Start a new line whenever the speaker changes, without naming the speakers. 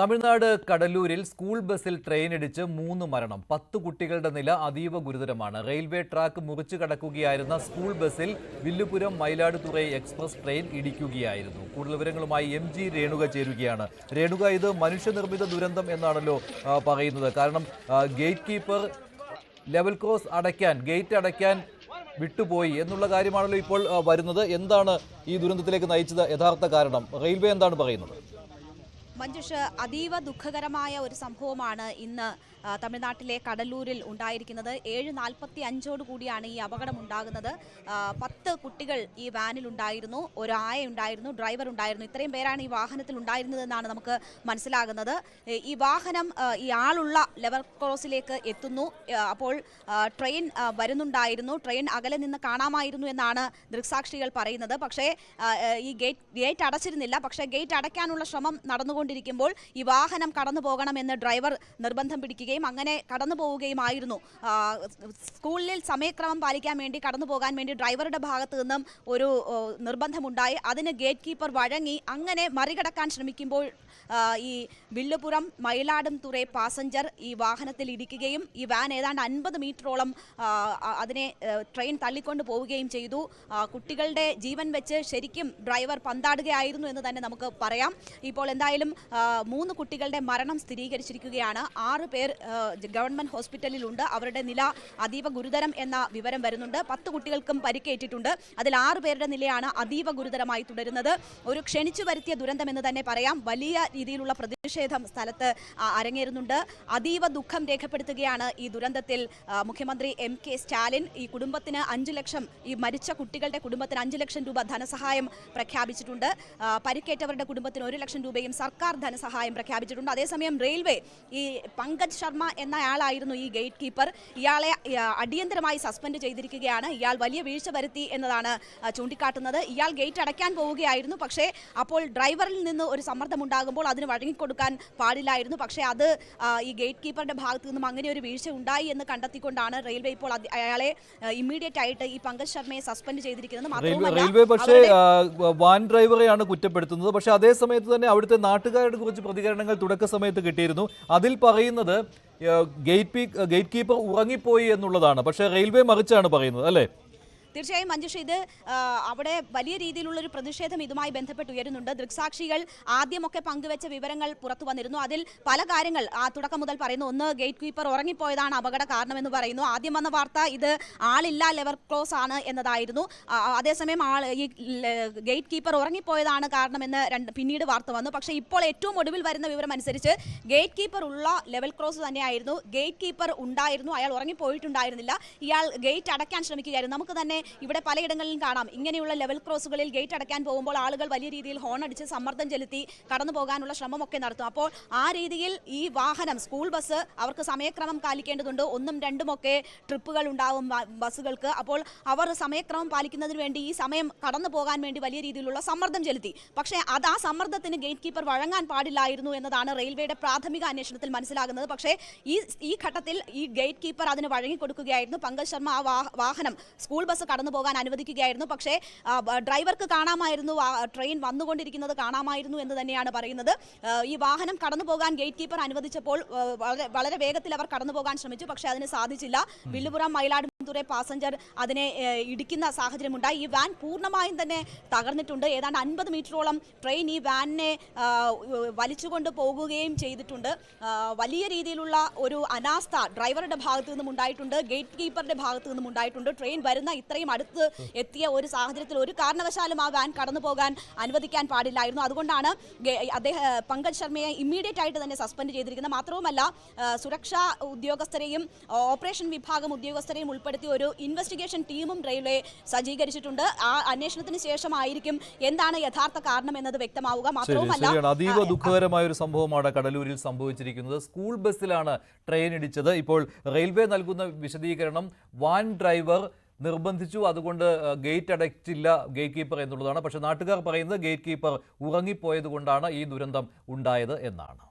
Tamil Nadu കടലൂരിൽ school ബസ്സിൽ ട്രെയിനിടിച്ച് മൂന്ന് മരണം. പത്ത് കുട്ടികളുടെ നില അതീവ ഗുരുതരമാണ്. റെയിൽവേ ട്രാക്ക് മുറിച്ചു കടക്കുകയായിരുന്ന സ്കൂൾ ബസ്സിൽ വില്ലുപുരം മയിലാടുതുറൈ എക്സ്പ്രസ് ട്രെയിൻ ഇടിക്കുകയായിരുന്നു. കൂടുതൽ വിവരങ്ങളുമായി എം ജി രേണുക ചേരുകയാണ്. രേണുക ഇത് മനുഷ്യനിർമ്മിത ദുരന്തം എന്നാണല്ലോ പറയുന്നത്. കാരണം ഗേറ്റ് കീപ്പർ ലെവൽ ക്രോസ് അടയ്ക്കാൻ ഗേറ്റ് അടയ്ക്കാൻ വിട്ടുപോയി എന്നുള്ള കാര്യമാണല്ലോ ഇപ്പോൾ വരുന്നത്. എന്താണ് ഈ ദുരന്തത്തിലേക്ക് നയിച്ചത്? യഥാർത്ഥ കാരണം. റെയിൽവേ എന്താണ് പറയുന്നത്?
മഞ്ജുഷ് അതീവ ദുഃഖകരമായ ഒരു സംഭവമാണ് ഇന്ന് തമിഴ്നാട്ടിലെ കടലൂരിൽ ഉണ്ടായിരിക്കുന്നത്. ഏഴ് നാൽപ്പത്തി അഞ്ചോട് കൂടിയാണ് ഈ അപകടം ഉണ്ടാകുന്നത്. പത്ത് കുട്ടികൾ ഈ വാനിൽ ഉണ്ടായിരുന്നു. ഒരു ഉണ്ടായിരുന്നു ഡ്രൈവർ ഉണ്ടായിരുന്നു. ഇത്രയും പേരാണ് ഈ വാഹനത്തിൽ ഉണ്ടായിരുന്നതെന്നാണ് നമുക്ക് മനസ്സിലാകുന്നത്. ഈ വാഹനം ഈ ആളുള്ള ലെവൽ ക്രോസിലേക്ക് എത്തുന്നു. അപ്പോൾ ട്രെയിൻ വരുന്നുണ്ടായിരുന്നു. ട്രെയിൻ അകലെ നിന്ന് കാണാമായിരുന്നു എന്നാണ് ദൃക്സാക്ഷികൾ പറയുന്നത്. പക്ഷേ ഈ ഗേറ്റ് ഗേറ്റ് അടച്ചിരുന്നില്ല. പക്ഷേ ഗേറ്റ് അടയ്ക്കാനുള്ള ശ്രമം നടന്നുകൊണ്ടിരിക്കുമ്പോൾ ഈ വാഹനം കടന്നു പോകണമെന്ന് ഡ്രൈവർ നിർബന്ധം പിടിക്കുകയും അങ്ങനെ കടന്നു പോവുകയുമായിരുന്നു. സ്കൂളിൽ സമയക്രമം പാലിക്കാൻ വേണ്ടി കടന്നു പോകാൻ വേണ്ടി ഡ്രൈവറുടെ ഭാഗത്തു നിന്നും ഒരു നിർബന്ധമുണ്ടായി. അതിന് ഗേറ്റ് കീപ്പർ വഴങ്ങി അങ്ങനെ മറികടക്കാൻ ശ്രമിക്കുമ്പോൾ ഈ വില്ലുപുറം മയിലാടും തുറേ പാസഞ്ചർ ഈ വാഹനത്തിൽ ഇടിക്കുകയും ഈ വാൻ ഏതാണ്ട് അൻപത് മീറ്ററോളം അതിനെ ട്രെയിൻ തള്ളിക്കൊണ്ട് പോവുകയും ചെയ്തു. കുട്ടികളുടെ ജീവൻ വെച്ച് ശരിക്കും ഡ്രൈവർ പന്താടുകയായിരുന്നു എന്ന് തന്നെ നമുക്ക് പറയാം. ഇപ്പോൾ എന്തായാലും മൂന്ന് കുട്ടികളുടെ മരണം സ്ഥിരീകരിച്ചിരിക്കുകയാണ്. ആറ് പേർ ഗവൺമെന്റ് ഹോസ്പിറ്റലിലുണ്ട്. അവരുടെ നില അതീവ ഗുരുതരം എന്ന വിവരം വരുന്നുണ്ട്. പത്ത് കുട്ടികൾക്കും പരിക്കേറ്റിട്ടുണ്ട്. അതിൽ ആറ് പേരുടെ നിലയാണ് അതീവ ഗുരുതരമായി തുടരുന്നത്. ഒരു ക്ഷണിച്ചു വരുത്തിയ ദുരന്തം എന്ന് തന്നെ പറയാം. വലിയ രീതിയിലുള്ള പ്രതിഷേധം സ്ഥലത്ത് അരങ്ങേറുന്നുണ്ട്. അതീവ ദുഃഖം രേഖപ്പെടുത്തുകയാണ് ഈ ദുരന്തത്തിൽ മുഖ്യമന്ത്രി എം കെ സ്റ്റാലിൻ. ഈ കുടുംബത്തിന് അഞ്ച് ലക്ഷം ഈ മരിച്ച കുട്ടികളുടെ കുടുംബത്തിന് അഞ്ച് ലക്ഷം രൂപ ധനസഹായം പ്രഖ്യാപിച്ചിട്ടുണ്ട്. പരിക്കേറ്റവരുടെ കുടുംബത്തിന് ഒരു ലക്ഷം രൂപയും സർക്കാർ ധനസഹായം പ്രഖ്യാപിച്ചിട്ടുണ്ട്. അതേസമയം റെയിൽവേ ഈ പങ്കജ് എന്നയാളായിരുന്നു ഈ ഗേറ്റ് കീപ്പർ. ഇയാളെ അടിയന്തരമായി സസ്പെൻഡ് ചെയ്തിരിക്കുകയാണ്. ഇയാൾ വലിയ വീഴ്ച വരുത്തി എന്നതാണ് ചൂണ്ടിക്കാട്ടുന്നത്. ഇയാൾ ഗേറ്റ് അടയ്ക്കാൻ പോവുകയായിരുന്നു. പക്ഷേ അപ്പോൾ ഡ്രൈവറിൽ നിന്ന് ഒരു സമ്മർദ്ദം ഉണ്ടാകുമ്പോൾ അതിന് വഴങ്ങിക്കൊടുക്കാൻ പാടില്ലായിരുന്നു. പക്ഷേ അത് ഈ ഗേറ്റ് കീപ്പറിന്റെ ഭാഗത്തു നിന്നും അങ്ങനെ ഒരു വീഴ്ച ഉണ്ടായി എന്ന് കണ്ടെത്തിക്കൊണ്ടാണ് റെയിൽവേ ഇപ്പോൾ അയാളെ ഇമ്മീഡിയറ്റ് ആയിട്ട് ഈ പങ്കജ് ശർമ്മയെ സസ്പെൻഡ് ചെയ്തിരിക്കുന്നത്.
റെയിൽവേ പക്ഷേ വാൻ ഡ്രൈവറെയാണ് കുറ്റപ്പെടുത്തുന്നത്. പക്ഷേ അതേ സമയത്ത് തന്നെ അവിടുത്തെ നാട്ടുകാരുടെ കുറിച്ച് പ്രതികരണങ്ങൾ തുടക്ക സമയത്ത് കിട്ടിയിരുന്നു. അതിൽ പറയുന്നത് ഗേറ്റ് ഗേറ്റ് കീപ്പർ ഉറങ്ങിപ്പോയി എന്നുള്ളതാണ്. പക്ഷേ റെയിൽവേ മറിച്ചാണ് പറയുന്നത് അല്ലേ?
തീർച്ചയായും മഞ്ജുഷ ഇത് അവിടെ വലിയ രീതിയിലുള്ള ഒരു പ്രതിഷേധം ഇതുമായി ബന്ധപ്പെട്ട് ഉയരുന്നുണ്ട്. ദൃക്സാക്ഷികൾ ആദ്യമൊക്കെ പങ്കുവെച്ച വിവരങ്ങൾ പുറത്തു വന്നിരുന്നു. അതിൽ പല കാര്യങ്ങൾ ആ തുടക്കം മുതൽ പറയുന്നു. ഒന്ന് ഗേറ്റ് കീപ്പർ ഉറങ്ങിപ്പോയതാണ് അപകട കാരണമെന്ന് പറയുന്നു. ആദ്യം വന്ന വാർത്ത ഇത് ആളില്ല ലെവർ ക്ലോസ് ആണ് എന്നതായിരുന്നു. അതേസമയം ആൾ ഈ ഗേറ്റ് കീപ്പർ ഉറങ്ങിപ്പോയതാണ് കാരണമെന്ന് രണ്ട് പിന്നീട് വാർത്ത വന്നു. പക്ഷേ ഇപ്പോൾ ഏറ്റവും ഒടുവിൽ വരുന്ന വിവരം അനുസരിച്ച് ഗേറ്റ് കീപ്പർ ഉള്ള ലെവൽ ക്രോസ് തന്നെയായിരുന്നു. ഗേറ്റ് കീപ്പർ ഉണ്ടായിരുന്നു. അയാൾ ഉറങ്ങിപ്പോയിട്ടുണ്ടായിരുന്നില്ല. ഇയാൾ ഗേറ്റ് അടയ്ക്കാൻ ശ്രമിക്കുകയായിരുന്നു. നമുക്ക് തന്നെ ഇവിടെ പലയിടങ്ങളിലും കാണാം. ഇങ്ങനെയുള്ള ലെവൽ ക്രോസുകളിൽ ഗേറ്റ് അടയ്ക്കാൻ പോകുമ്പോൾ ആളുകൾ വലിയ രീതിയിൽ ഹോൺ അടിച്ച് സമ്മർദ്ദം ചെലുത്തി കടന്നു പോകാനുള്ള ശ്രമമൊക്കെ നടത്തും. അപ്പോൾ ആ രീതിയിൽ ഈ വാഹനം സ്കൂൾ ബസ് അവർക്ക് സമയക്രമം പാലിക്കേണ്ടതുണ്ട്. ഒന്നും രണ്ടുമൊക്കെ ട്രിപ്പുകൾ ഉണ്ടാവും ബസ്സുകൾക്ക്. അപ്പോൾ അവർ സമയക്രമം പാലിക്കുന്നതിന് വേണ്ടി ഈ സമയം കടന്നു പോകാൻ വേണ്ടി വലിയ രീതിയിലുള്ള സമ്മർദ്ദം ചെലുത്തി. പക്ഷേ അത് ആ സമ്മർദ്ദത്തിന് ഗേറ്റ് കീപ്പർ വഴങ്ങാൻ പാടില്ലായിരുന്നു എന്നതാണ് റെയിൽവേയുടെ പ്രാഥമിക അന്വേഷണത്തിൽ മനസ്സിലാകുന്നത്. പക്ഷേ ഈ ഈ ഘട്ടത്തിൽ ഈ ഗേറ്റ് കീപ്പർ അതിന് വഴങ്ങിക്കൊടുക്കുകയായിരുന്നു പങ്കജ് ശർമ്മ ആ വാഹനം സ്കൂൾ ബസ് കടന്നു പോകാൻ അനുവദിക്കുകയായിരുന്നു. പക്ഷേ ഡ്രൈവർക്ക് കാണാമായിരുന്നു. ട്രെയിൻ വന്നുകൊണ്ടിരിക്കുന്നത് കാണാമായിരുന്നു എന്ന് തന്നെയാണ് പറയുന്നത്. ഈ വാഹനം കടന്നു പോകാൻ ഗേറ്റ് കീപ്പർ അനുവദിച്ചപ്പോൾ വളരെ വേഗത്തിൽ അവർ കടന്നു പോകാൻ ശ്രമിച്ചു. പക്ഷേ അതിന് സാധിച്ചില്ല. വില്ലുപുറം മയിലാടുംതുറ പാസഞ്ചർ അതിനെ ഇടിക്കുന്ന സാഹചര്യം ഉണ്ടായി ഈ വാൻ പൂർണമായും തന്നെ തകർന്നിട്ടുണ്ട്. ഏതാണ്ട് അൻപത് മീറ്ററോളം ട്രെയിൻ ഈ വാനിനെ വലിച്ചുകൊണ്ട് പോകുകയും ചെയ്തിട്ടുണ്ട്. വലിയ രീതിയിലുള്ള ഒരു അനാസ്ഥ ഡ്രൈവറുടെ ഭാഗത്തു നിന്നും ഉണ്ടായിട്ടുണ്ട്. ഗേറ്റ് കീപ്പറുടെ ഭാഗത്തു നിന്നും ഉണ്ടായിട്ടുണ്ട്. ട്രെയിൻ വരുന്ന ഇത്രയും അടുത്ത് എത്തിയ ഒരു സാഹചര്യത്തിൽ ഒരു കാരണവശാലും ആ വാൻ കടന്നു പോകാൻ അനുവദിക്കാൻ പാടില്ലായിരുന്നു. അതുകൊണ്ടാണ് അദ്ദേഹം പങ്കജ് ശർമ്മയെ ഇമ്മീഡിയറ്റ് ആയിട്ട് തന്നെ സസ്പെൻഡ് ചെയ്തിരിക്കുന്നത്. മാത്രവുമല്ല സുരക്ഷാ ഉദ്യോഗസ്ഥരെയും ഓപ്പറേഷൻ വിഭാഗം ഉദ്യോഗസ്ഥരെയും ഉൾപ്പെടുത്തി ഒരു ഇൻവെസ്റ്റിഗേഷൻ ടീമും റെയിൽവേ സജ്ജീകരിച്ചിട്ടുണ്ട്. ആ അന്വേഷണത്തിന് ശേഷമായിരിക്കും എന്താണ് യഥാർത്ഥ കാരണം എന്നത് വ്യക്തമാവുക. മാത്രവുമല്ല
അതീവ ദുഃഖകരമായ ഒരു സംഭവമാണ് കടലൂരിൽ സംഭവിച്ചിരിക്കുന്നത്. സ്കൂൾ ബസ്സിലാണ് ട്രെയിൻ ഇടിച്ചത്. ഇപ്പോൾ റെയിൽവേ നൽകുന്ന വിശദീകരണം വാൻ ഡ്രൈവർ നിർബന്ധിച്ചു. അതുകൊണ്ട് ഗേറ്റ് അടച്ചില്ല ഗേറ്റ് കീപ്പർ എന്നുള്ളതാണ്. പക്ഷേ നാട്ടുകാർ പറയുന്നത് ഗേറ്റ് കീപ്പർ ഉറങ്ങിപ്പോയത് കൊണ്ടാണ് ഈ ദുരന്തം ഉണ്ടായത് എന്നാണ്.